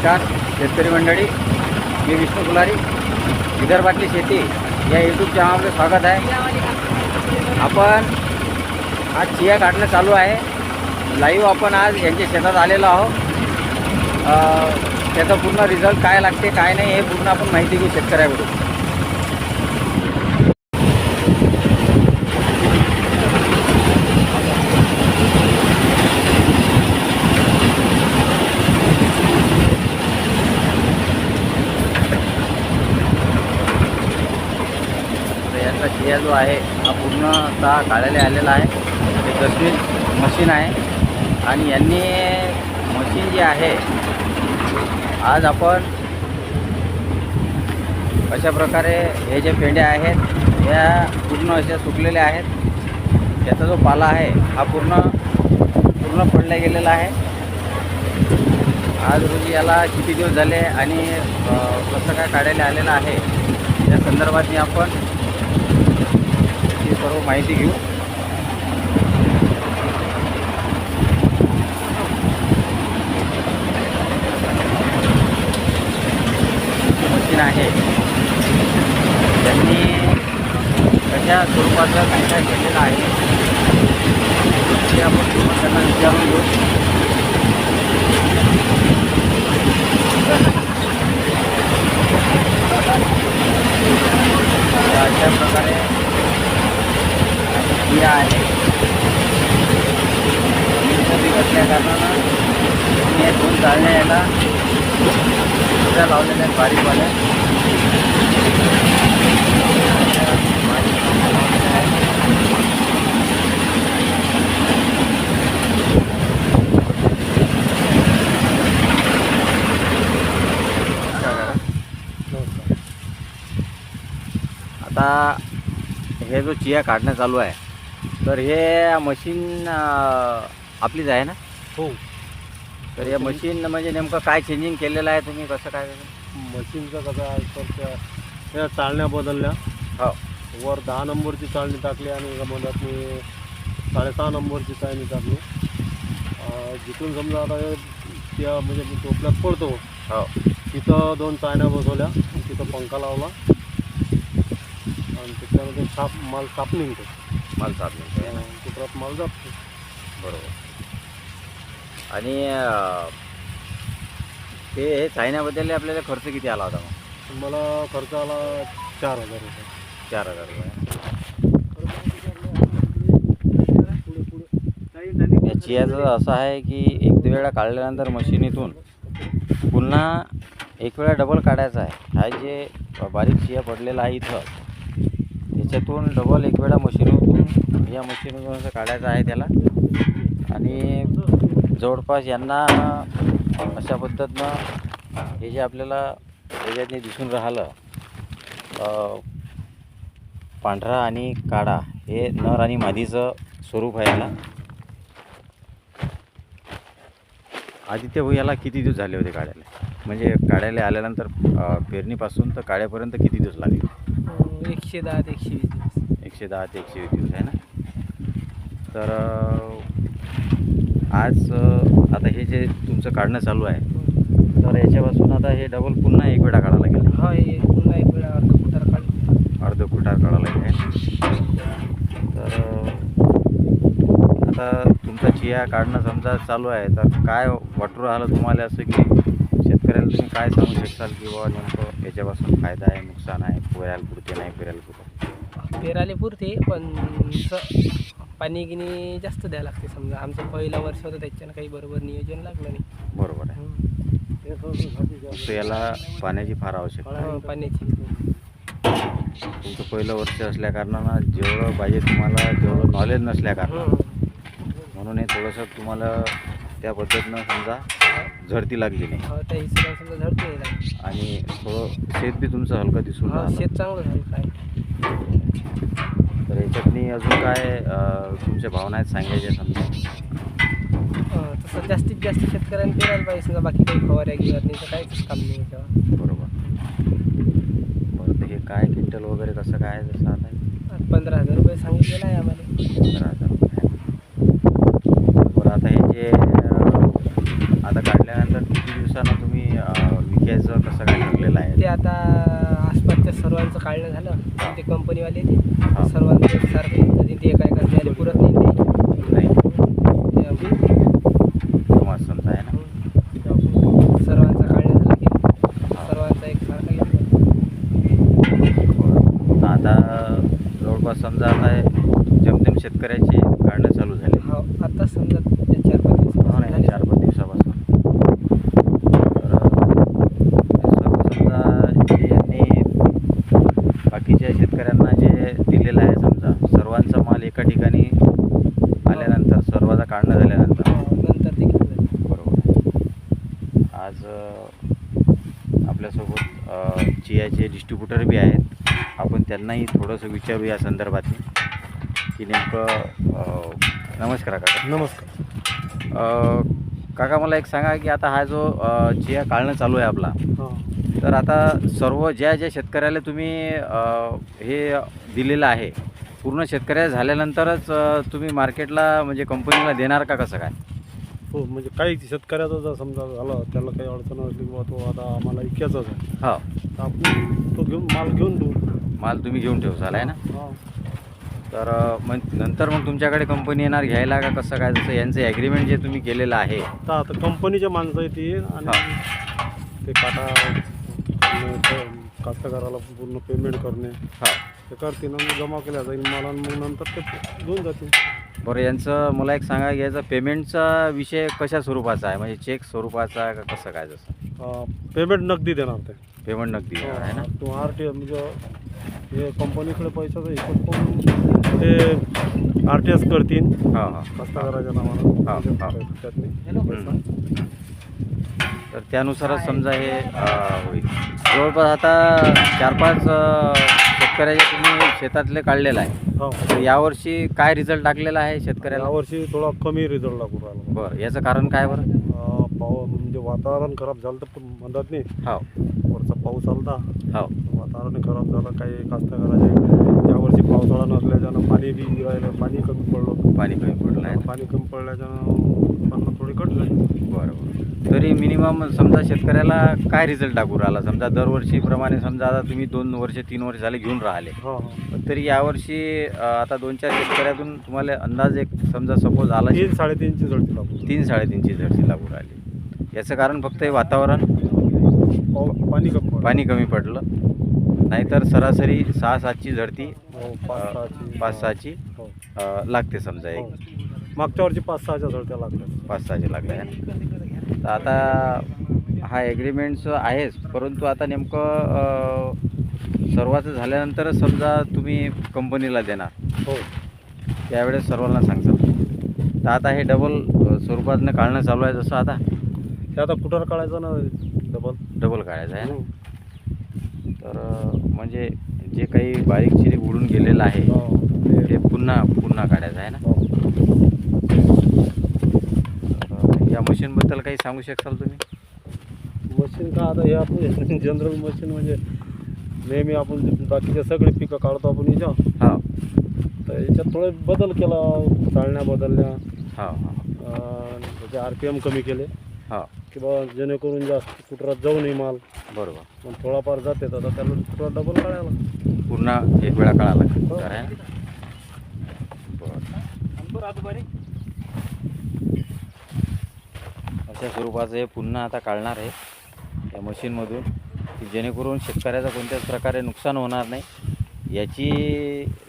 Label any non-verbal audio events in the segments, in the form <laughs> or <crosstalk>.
नमस्कार शेतकरी मंडळी मी विष्णू कुलारी विदर्भातली शेती या यूट्यूब चॅनलमध्ये स्वागत आहे. आपण आज चिया काढणं चालू आहे. लाईव्ह आपण आज यांच्या शेतात आलेलो आहोत. त्याचा पूर्ण रिझल्ट काय लागते काय नाही हे पूर्ण आपण माहिती घेऊ शेतकऱ्याकडून तर यांचा चिया जो आहे हा पूर्णतः काढायला आलेला आहे. ते कश्मीर मशीन आहे. आणि यांनी मशीन जी आहे आज आपण अशा प्रकारे हे जे पेंड्या आहेत या पूर्ण अशा सुकलेल्या आहेत. त्याचा जो पाला आहे हा पूर्ण पूर्ण पडला गेलेला आहे. आज रोजी याला किती दिवस झाले आणि कसं काय काढायला आलेलं आहे या संदर्भात आपण सर्व माहिती घेऊ मशीन आहे त्यांनी कशा स्वरूपाचं काय काय केलेलं आहे ते आपण पूर्ण त्यांना विचारून घेऊ तर अशा प्रकारे बिया आहे. वीजमध्ये बसल्या कारणानं मी हे दोन चालण्या याला सुद्धा लावलेल्या आहेत बारीकवाल्या. आता हे जो चिया काढणं चालू आहे तर हे मशीन आपलीच आहे ना? हो. तर या मशीन म्हणजे नेमकं काय चेंजिंग केलेलं आहे तुम्ही? कसं काय मशीनचं कसं आहे तर त्या त्या चाळण्या बदलल्या. हो. वर दहा नंबरची चाळणी टाकली आणि मधात मी साडेसहा नंबरची चाळणी टाकली. अं, जिथून समजा आता हे त्या म्हणजे मी टोपल्यात पडतो. हो. तिथं दोन चाळण्या बसवल्या. तिथं पंखा लावला. आणि त्याच्यामध्ये साप माल साप निघतो. मला सात मिनिटं आहे ना चित्रात माल जातो बरोबर. आणि अं, ते हे चायण्याबद्दल आपल्याला खर्च किती आला होता मग? मला खर्च आला चार हजार रुपये. चार हजार रुपये. या चियाचं असं आहे की एक वेळा काढल्यानंतर मशिनीतून पुन्हा एक वेळा डबल काढायचा आहे. हा जे बारीक चिया पडलेला आहे इथं याच्यातून डबल एक वेळा मशीनमधून या मशीनमधून असं काढायचं आहे त्याला. आणि जवळपास यांना अशा पद्धतीनं हे जे आपल्याला याच्यातनी दिसून राहिलं पांढरा आणि काळा हे नर आणि मादीचं स्वरूप आहे याला. आदित्य भाऊ याला किती दिवस झाले होते काढायला? म्हणजे काढायला आल्यानंतर अ, पेरणीपासून तर काढ्यापर्यंत किती दिवस लागले? अं, एकशे दहा ते एकशे वीस दिवस. एकशे दहा ते एकशे वीस दिवस आहे ना? तर अ, आज अ, आता हे जे तुमचं काढणं चालू आहे तर याच्यापासून आता हे डबल पुन्हा एक वेळा काढावं लागेल हा हे पुन्हा एक वेळा अर्ध कुटार काढ अर्ध कुटार काढावं लागेल तर अ, आता तुमचा चिया काढणं समजा चालू आहे तर काय वाटू राहिलं तुम्हाला असं की शेतकऱ्याला तुम्ही काय सांगू शकाल की बाबा नेमकं याच्यापासून फायदा आहे नुकसान आहे पेरायला पुरते नाही पेरायला पुरते पेराले पुरते पण पाणी गिनी जास्त द्यावं लागते. समजा आमचं पहिलं वर्ष होतं त्याच्यानं काही बरोबर नियोजन लागलं नाही. बरोबर आहे. याला पाण्याची फार आवश्यकता पाण्याची. तुमचं पहिलं वर्ष असल्या कारणानं जेवढं पाहिजे तुम्हाला तेवढं नॉलेज नसल्या कारणानं. म्हणून हे थोडंसं तुम्हाला त्या पद्धतीनं समजा झडती लागली नाही हो, त्या हिशोबाने समजा झडते नाही लागली. आणि थोडं शेत बी तुमचं हलकं दिसून हा, राहिलं. शेत चांगलं झालं काय. तर याच्यातनी अजून काय अं, तुमच्या भावना आहेत सांगायच्या समजा? हं, तसं जास्तीत जास्त शेतकऱ्यांनी पेरायला पाहिजे समजा बाकी काही फवाऱ्या गिवार नाही तर काहीच काम नाही याच्यावर. बरोबर. बरं तर हे काय क्विंटल वगैरे कसं काय जसं आता? पंधरा हजार रुपये सांगितलेलं आहे आम्हाला. पंधरा हजार. रुपये. बरं आता हे जे अं, आता काढल्यानंतर किती दिवसानं तुम्ही विकायचं कसं काय ठरलेलं आहे? ते आता आसपासच्या सर्वांचं काढणं झालं. ते कंपनीवाले ते. सर्वांचं येऊन जातील ते एका एका द्यायला पुरत नाही समाज समजा आहे ना? सर्वांचं काढणं झालं की सर्वांचा बरं. आता जवळपास समजा आता जमतेम शेतकऱ्याचे काढणं चालू झाले. हो आता समजा चार पाच हो नाही चार पाच दिवसापासून तर सर्व समजा जे यांनी बाकीच्या शेतकऱ्यांना जे दिलेलं आहे समजा सर्वांचा माल एका ठिकाणी आल्यानंतर सर्वांचा काढणं झाल्यानंतर नंतर ते घेऊन जातील. बरोबर आज आपल्यासोबत चियाचे डिस्ट्रीब्युटर बी आहेत. आपण त्यांनाही थोडंसं विचारू या संदर्भात की नेमकं नमस्कार काका. नमस्कार. काका मला एक सांगा की आता हा जो चिया काढणं चालू आहे आपला हां. तर आता सर्व ज्या ज्या शेतकऱ्याला तुम्ही हे दिलेलं आहे पूर्ण शेतकऱ्या झाल्यानंतरच तुम्ही मार्केटला म्हणजे कंपनीला देणार का कसं काय? हो म्हणजे काही शेतकऱ्याचा जर समजा झालं त्याला काही अडचण असली किंवा तो आता आम्हाला इक्याचाच आहे. हो. तर आपण तो घेऊन माल घेऊन देऊ. माल तुम्ही घेऊन ठेवसाल आहे ना? हां. तर अ, मग नंतर मग तुमच्याकडे कंपनी येणार घ्यायला का कसं काय? जसं यांचं ॲग्रीमेंट जे तुम्ही केलेलं आहे. तर आता कंपनीचे माणसं आहे ती आणि ते काटा कास्तकाराला पूर्ण पेमेंट करणे. हा. ते करतील आणि जमा केल्या जाईल मला मग नंतर ते घेऊन जातील. बरं यांचं मला एक सांगा की याचा पेमेंटचा विषय कशा स्वरूपाचा आहे? म्हणजे चेक स्वरूपाचा आहे का कसं काय जसं? पेमेंट नगदी देणार ते. पेमेंट नगदी देणार आहे ना? तो आर टी म्हणजे हे कंपनीकडे पैशाचं हिशोब करून ते आर टी एस करतील. हा हा. कास्तकाराच्या हा, नावानं. हा. त्यातनी हम्म. तर त्यानुसारच समजा हे अ, होईल. जवळपास आता चार पाच अ, शेतकऱ्याचे तुम्ही शेतातले काढलेलं आहे. हो. तर यावर्षी काय रिझल्ट टाकलेला आहे शेतकऱ्याला? यावर्षी थोडा कमी रिझल्ट लागू राहिला. बरं याचं कारण काय बरं? अं, पाव म्हणजे वातावरण खराब झालं तर म्हणतात नाही. हो. वरचा पाऊस आलता. हो. वातावरण खराब झालं काही कास्तकाराचे यावर्षी पावसाळा नसल्याच्यानं पाणी बी राहिलं पाणी कमी पडलं. पाणी कमी पडलं आहे. पाणी कमी पडल्याच्यानं उत्पन्न थोडी कट झाली बरं बरं तरी मिनिमम समजा शेतकऱ्याला काय रिझल्ट टाकू राहिला? समजा दरवर्षीप्रमाणे समजा आता तुम्ही दोन वर्ष तीन वर्ष झाले घेऊन राहिले. हा हा. तरी यावर्षी अ, आता दोन चार शेतकऱ्यातून तुम्हाला अंदाज एक समजा सपोज आला तीन साडेतीनची जळती लागू तीन साडेतीनची झडती लागू राहिली. याचं कारण फक्त हे वातावरण? पाणी कमी पडलं. पाणी कमी पडलं. नाहीतर सरासरी सहा सातची झडती हो, पाच सहाची पाच सहाची हो. अ, लागते समजा हो. एक मागच्या वर्षी पाच सहाच्या जळत्या लागल्या. पाच सहाचे लागले आहे तर आता हा ॲग्रीमेंटचं आहेच परंतु आता नेमकं अ, सर्वाचं झाल्यानंतरच समजा तुम्ही कंपनीला देणार. हो. त्यावेळेस सर्वांना सांगसाल तर आता हे डबल स्वरूपातनं काढणं चालू आहे जसं आता? ते आता कुठं काढायचं ना डबल डबल काढायचं आहे ना. तर म्हणजे जे काही बारीक चिरीक उडून गेलेलं आहे हो. ते पुन्हा पुन्हा काढायचं आहे ना? हो. या मशीनबद्दल काही सांगू शकाल तुम्ही? मशीन का आता हे आपण <laughs> जनरल मशीन म्हणजे नेहमी आपण बाकीचे सगळे पिकं काढतो आपण याच्या हा. तर याच्यात थोडे बदल केला चालण्या बदलल्या. हा हा. त्याचे आर पी एम कमी केले. हा. किंवा जेणेकरून जास्त कुटरात जाऊ नये माल. बरोबर. मग थोडाफार जाते आता त्याला कुटरात डबल काढायला पुन्हा एक वेळा काढायला हो. बरं. अशा स्वरूपाचं हे पुन्हा आता काढणार आहे. या मशीनमधून की जेणेकरून शेतकऱ्याचं कोणत्याच प्रकारे नुकसान होणार नाही. याची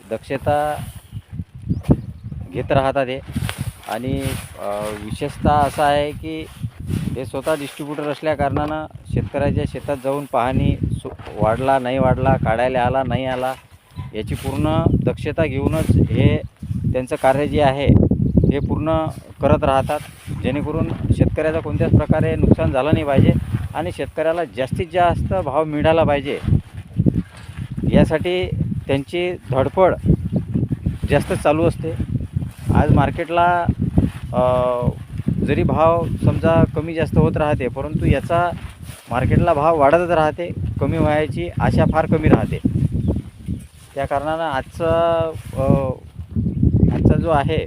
दक्षता घेत राहतात हे. आणि अं, विशेषतः असं आहे की हे स्वतः डिस्ट्रीब्युटर असल्याकारणानं शेतकऱ्याच्या शेतात जाऊन पाहणी सु वाढला नाही वाढला काढायला आला नाही आला याची पूर्ण दक्षता घेऊनच हे त्यांचं कार्य जे आहे हे पूर्ण करत राहतात. जेणेकरून शेतकऱ्याचं कोणत्याच प्रकारे नुकसान झालं नाही पाहिजे आणि शेतकऱ्याला जास्तीत जास्त भाव मिळाला पाहिजे. यासाठी त्यांची धडपड जास्त चालू असते. आज मार्केटला जरी भाव समजा कमी जास्त होत राहते परंतु याचा मार्केटला भाव वाढतच राहते कमी व्हायची आशा फार कमी राहते. त्या कारणानं आजचा आजचा जो आहे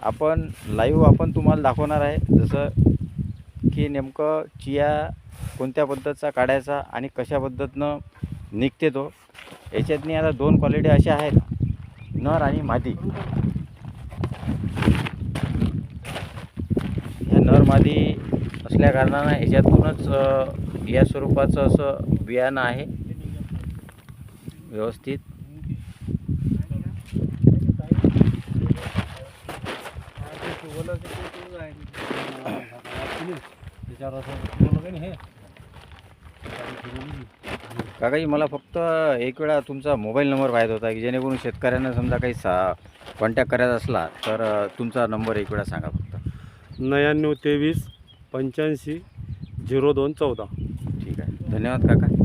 आपण लाईव्ह आपण तुम्हाला दाखवणार आहे जसं की नेमकं चिया कोणत्या पद्धतीचा काढायचा आणि कशा पद्धतीनं निघते तो. याच्यातनी आता दोन क्वालिटी अशा आहेत नर आणि मादी. ह्या असल्याकारणानं मादी या स्वरूपाचं असं बियाणं आहे. व्यवस्थित. काही काकाजी मला फक्त एक वेळा तुमचा मोबाईल नंबर पाहिजे होता की जेणेकरून शेतकऱ्यांना समजा काही सा कॉन्टॅक्ट करायचा असला तर तुमचा नंबर एक वेळा सांगा नव्याण्णव तेवीस पंच्याऐंशी झिरो दोन चौदा. ठीक आहे. धन्यवाद काका.